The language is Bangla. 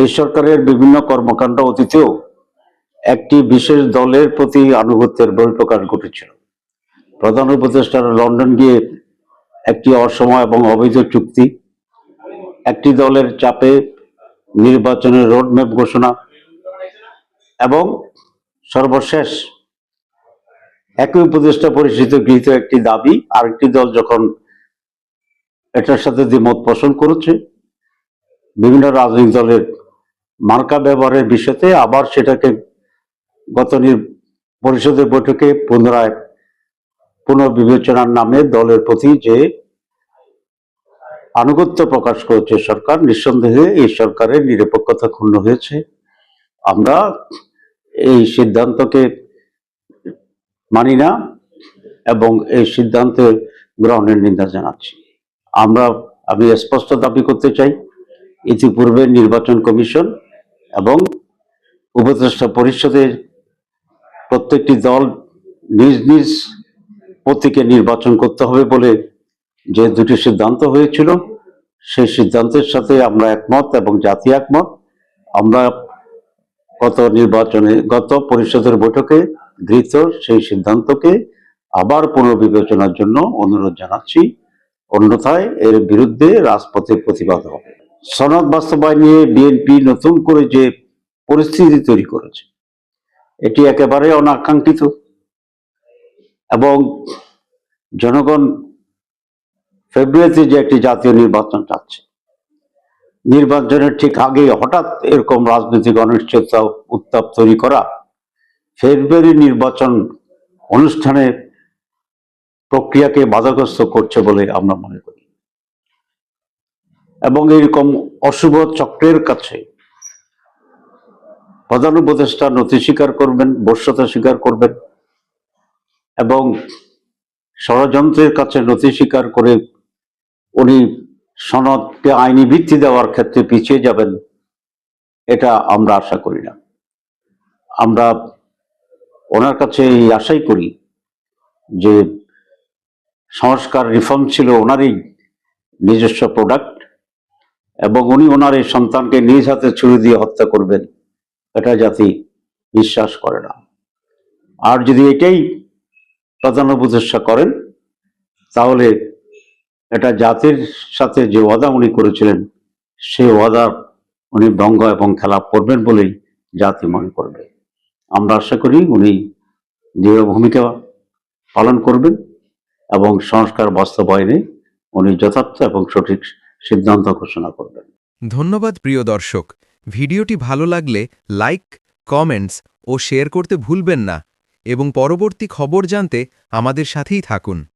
এই সরকারের বিভিন্ন কর্মকাণ্ড অতীতেও একটি বিশেষ দলের প্রতি আনুগত্যের বহিঃপ্রকাশ ঘটেছিল। প্রধান উপদেষ্টার লন্ডন গিয়ে একটি অসময় এবং অবৈধ চুক্তি, একটি দলের চাপে নির্বাচনের রোডম্যাপ ঘোষণা এবং সর্বশেষ একই উপদেষ্টা পরিচিত গৃহীত একটি দাবি, আরেকটি দল যখন এটার সাথে দ্বিমত পোষণ করেছে, বিভিন্ন রাজনৈতিক দলের মার্কা ব্যবহারের বিষয়তে আবার সেটাকে গত পরিষদের বৈঠকে পুনরায় পুনর্বিবেচনার নামে দলের প্রতি যে আনুগত্য প্রকাশ করেছে সরকার, নিঃসন্দেহে এই সরকারের নিরপেক্ষতা ক্ষুণ্ণ হয়েছে। আমরা এই সিদ্ধান্তকে মানি না এবং এই সিদ্ধান্ত গ্রহণের নিন্দা জানাচ্ছি। আমরা, আমি স্পষ্ট দাবি করতে চাই, ইতিপূর্বে নির্বাচন কমিশন এবং উপদেষ্টা পরিষদের প্রত্যেকটি দল নিজ নিজ প্রতীকে নির্বাচন করতে হবে বলে যে দুটি সিদ্ধান্ত হয়েছিল, সেই সিদ্ধান্তের সাথে আমরা একমত এবং জাতি একমত। আমরা গত নির্বাচনে, গত পরিষদের বৈঠকে গৃহীত সেই সিদ্ধান্তকে আবার পুনর্বিবেচনার জন্য অনুরোধ জানাচ্ছি। অন্যথায় এর বিরুদ্ধে রাজপথে প্রতিবাদ হবে। সনদ বাস্তবায়ন নিয়ে বিএনপি নতুন করে যে পরিস্থিতি তৈরি করেছে, এটি একেবারে অনাকাঙ্ক্ষিত এবং জনগণ ফেব্রুয়ারিতে যে একটি জাতীয় নির্বাচন চাচ্ছে, নির্বাচনের ঠিক আগে হঠাৎ এরকম রাজনৈতিক অনিশ্চয়তা, উত্তাপ তৈরি করা, ফেব্রুয়ারি নির্বাচন অনুষ্ঠানের প্রক্রিয়াকে বাধাগ্রস্ত করছে বলে আমরা মনে করি। এবং এরকম অশুভ চক্রের কাছে প্রধান উপদেষ্টা নথি স্বীকার করবেন, বর্ষতা স্বীকার করবেন এবং ষড়যন্ত্রের কাছে নথি স্বীকার করে উনি সনদকে আইনি ভিত্তি দেওয়ার ক্ষেত্রে পিছিয়ে যাবেন, এটা আমরা আশা করি না। আমরা ওনার কাছে এই আশাই করি যে সংস্কার রিফর্ম ছিল ওনারই নিজস্ব প্রোডাক্ট এবং উনি ওনার এই সন্তানকে নিজ হাতে ছুরি দিয়ে হত্যা করবেন, এটা জাতি বিশ্বাস করে না। আর যদি এটাই প্রধান উপদেষ্টা করেন, তাহলে এটা জাতির সাথে যে ওয়াদা উনি করেছিলেন সেই ওয়াদা উনি ভঙ্গ এবং খেলাপ করবেন বলেই জাতি মনে করবে। আমরা আশা করি উনি দৃঢ় ভূমিকা পালন করবেন এবং সংস্কার বাস্তবায়নে উনি যথার্থ এবং সঠিক সিদ্ধান্ত ঘোষণা করবেন। ধন্যবাদ প্রিয় দর্শক। ভিডিওটি ভালো লাগলে লাইক, কমেন্টস ও শেয়ার করতে ভুলবেন না। এবং পরবর্তী খবর জানতে আমাদের সাথেই থাকুন।